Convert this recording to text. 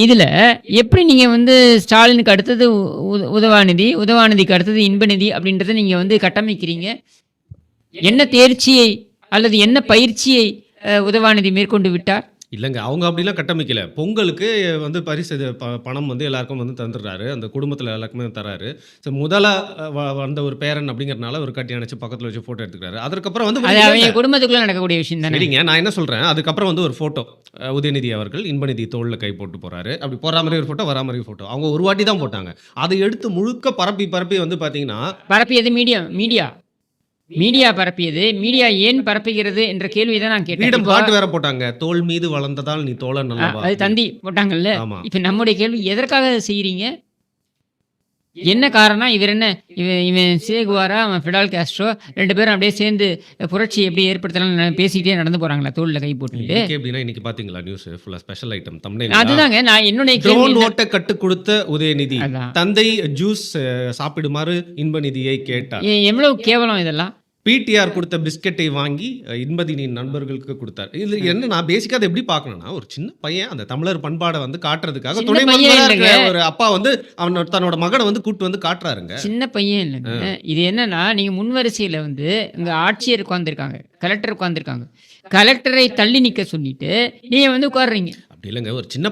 இதில் எப்படி நீங்கள் வந்து ஸ்டாலினுக்கு அடுத்தது உ- உதவாநிதி உதவாநிதிக்கு அடுத்தது இன்பநிதி அப்படின்றத நீங்கள் வந்து கட்டமைக்கிறீங்க? என்ன தேர்ச்சியை அல்லது என்ன பயிற்சியை உதவாநிதி மேற்கொண்டு விட்டார்? இல்லைங்க. அவங்க அப்படிலாம் கட்டமைக்கல. பொங்கலுக்கு வந்து பரிசு இது ப- பணம் வந்து எல்லாருக்கும் வந்து தந்துடுறாரு. அந்த குடும்பத்தில் எல்லாருக்குமே தராரு. ஸோ முதல்ல அஹ், வ- வந்த ஒரு பேரன் அப்படிங்கறனால ஒரு கட்டி அணைச்சு பக்கத்தில் வச்சு ஃபோட்டோ எடுத்துக்கிறாரு. அதுக்கப்புறம் வந்து அது அவங்க குடும்பத்துக்குள்ளே நடக்கக்கூடிய விஷயம் தானே? சரிங்க. நான் என்ன சொல்றேன்? அதுக்கப்புறம் வந்து ஒரு ஃபோட்டோ உதயநிதி அவர்கள் இன்பநிதி தோளில் கை போட்டு போறாரு. அப்படி போற மாதிரி ஒரு ஃபோட்டோ வரா மாதிரி ஃபோட்டோ அவங்க ஒரு வாட்டி தான் போட்டாங்க. அதை எடுத்து முழுக்க பரப்பி பரப்பி வந்து பாத்தீங்கன்னா பரப்பியது மீடியா மீடியா. மீடியா பரப்பியது. மீடியா ஏன் பரப்புகிறது என்ற கேள்வி தான் நான் கேட்டேன். பாட்டு வேற போட்டாங்க. தோல் மீது வளர்ந்ததால் நீ தோழன் அல்லவா அது தந்தி போட்டாங்கல்ல? இப்போ நம்முடைய கேள்வி எதற்காக அதை செய்கிறீங்க? என்ன காரணம் இவர் என்ன இவன் இவன் சேகுவாரா அவன் ஃபிடால் காஸ்ட்ரோ ரெண்டு பேரும் அப்படியே சேர்ந்து புரட்சி எப்படி ஏற்படுத்தலாம் பேசிக்கிட்டே நடந்து போறாங்களா தோல்ல கை போட்டுட்டு இன்னைக்கு எப்படின்னா இன்னைக்கு பாத்தீங்களா நியூஸ் ஃபுல்லா ஸ்பெஷல் ஐட்டம் தமிழ் அதுதாங்க நான் என்னுடைய ட்ரோன் ஓட்ட கட்டு கொடுத்த உதயநிதி. தந்தை ஜூஸ் சாப்பிடுமாறு இன்பநிதியை கேட்டார். எவ்வளவு கேவலம் இதெல்லாம்? பிடிஆர் கொடுத்த பிஸ்கெட்டை வாங்கி அஹ், இன்பதினியின் நண்பர்களுக்கு கொடுத்தார். இது என்ன நான் பேசிக்கா அதை எப்படி பார்க்கணும்னா ஒரு சின்ன பையன் அந்த தமிழர் பண்பாடை வந்து காட்டுறதுக்காக துணை ஒரு அப்பா வந்து அவன் தன்னோட மகனை வந்து கூட்டு வந்து காட்டுறாருங்க. சின்ன பையன் இல்லைங்க. இது என்னன்னா நீங்க முன்வரிசையில வந்து இங்க ஆட்சியர் உட்காந்துருக்காங்க கலெக்டர் உட்காந்துருக்காங்க கலெக்டரை தள்ளி நிக்க சொல்லிட்டு நீங்க வந்து உட்காடுறீங்க அப்படி இல்லைங்க ஒரு சின்ன